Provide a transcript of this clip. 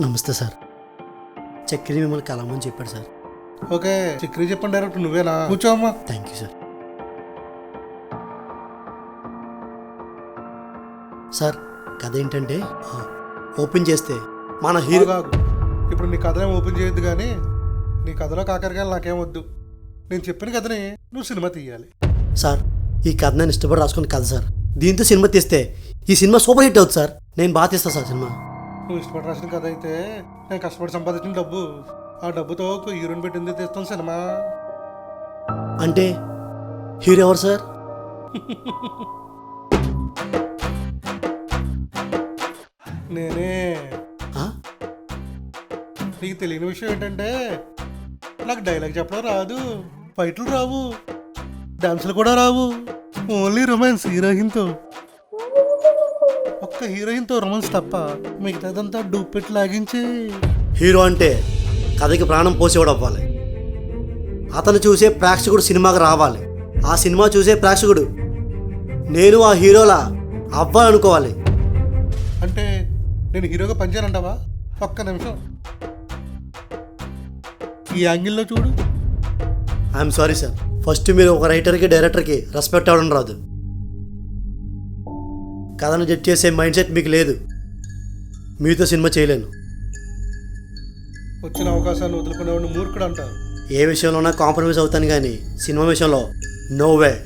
నమస్తే సార్. చక్రి మిమ్మల్ని కలమని చెప్పాడు సార్. ఓకే చక్రి చెప్పండి డైరెక్ట్ నువ్వేనా? కూర్చోమ్మా థ్యాంక్ యూ సార్ సార్ కథ ఏంటంటే ఆ, ఓపెన్ చేస్తే మన హీరో కాదు ఇప్పుడు నీ కథ ఏం ఓపెన్ చేయొద్దు కానీ నీ కథలో కాకరకాయలు నాకేం వద్దు నేను చెప్పిన కథని నువ్వు సినిమా తీయాలి. సార్ ఈ కథ నేను ఇష్టపడి రాసుకున్న కథ సార్. దీంతో సినిమా తీస్తే ఈ సినిమా సూపర్ హిట్ అవుతుంది సార్. నేను బాగా తీస్తాను సార్ సినిమా. నువ్వు ఇష్టపడి రాసిన కథ అయితే నేను కష్టపడి సంపాదించిన డబ్బు. ఆ డబ్బుతో ఒక హీరోని పెట్టింది తీస్తాం సినిమా. అంటే హీరో ఎవరు సార్? నేనే? నీకు తెలియని విషయం ఏంటంటే నాకు డైలాగ్ చెప్పడం రాదు ఫైట్లు రావు డాన్సులు కూడా రావు ఓన్లీ రొమాన్స్ హీరోయిన్తో. ఒక్క హీరోయిన్తో రొమాన్స్ తప్ప మిగతాదంతా డూపెట్ లాగించి. హీరో అంటే కథకి ప్రాణం పోసేవాడు అవ్వాలి. అతను చూసే ప్రేక్షకుడు సినిమాకి రావాలి. ఆ సినిమా చూసే ప్రేక్షకుడు నేను ఆ హీరోలా అవ్వాలనుకోవాలి. అంటే నేను హీరోగా పనిచేయాలంటావా? ఒక్క నిమిషం. ఈ యాంగిల్లో చూడు. I'm sorry sir. ఫస్ట్ మీరు ఒక రైటర్కి డైరెక్టర్కి రెస్పెక్ట్ అవ్వడం రాదు. కథను జడ్జ్ చేసే మైండ్ సెట్ మీకు లేదు. మీతో సినిమా చేయలేను. వచ్చిన అవకాశాన్ని వదులుకునేవాడిని మూర్ఖుడు అంటారు. ఏ విషయంలోనా కాంప్రమైజ్ అవుతాను కానీ సినిమా విషయంలో నో వే